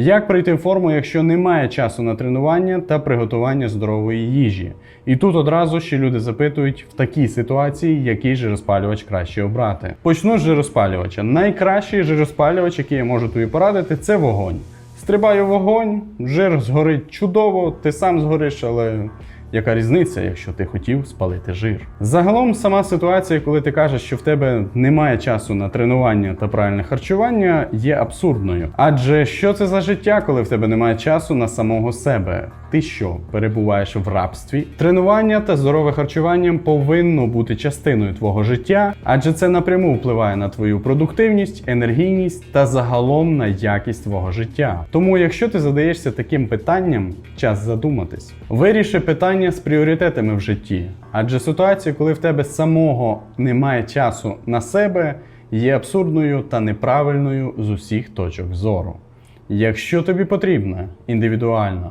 Як прийти в форму, якщо немає часу на тренування та приготування здорової їжі? І тут одразу ще люди запитують в такій ситуації, який жироспалювач краще обрати. Почну з жироспалювача. Найкращий жироспалювач, який я можу тобі порадити, це вогонь. Стрибаю вогонь, жир згорить чудово, ти сам згориш, але яка різниця, якщо ти хотів спалити жир? Загалом, сама ситуація, коли ти кажеш, що в тебе немає часу на тренування та правильне харчування, є абсурдною. Адже що це за життя, коли в тебе немає часу на самого себе? Ти що, перебуваєш в рабстві? Тренування та здорове харчування повинно бути частиною твого життя, адже це напряму впливає на твою продуктивність, енергійність та загалом на якість твого життя. Тому, якщо ти задаєшся таким питанням, час задуматись. Виріши питання з пріоритетами в житті, адже ситуація, коли в тебе самого немає часу на себе, є абсурдною та неправильною з усіх точок зору. Якщо тобі потрібна індивідуальна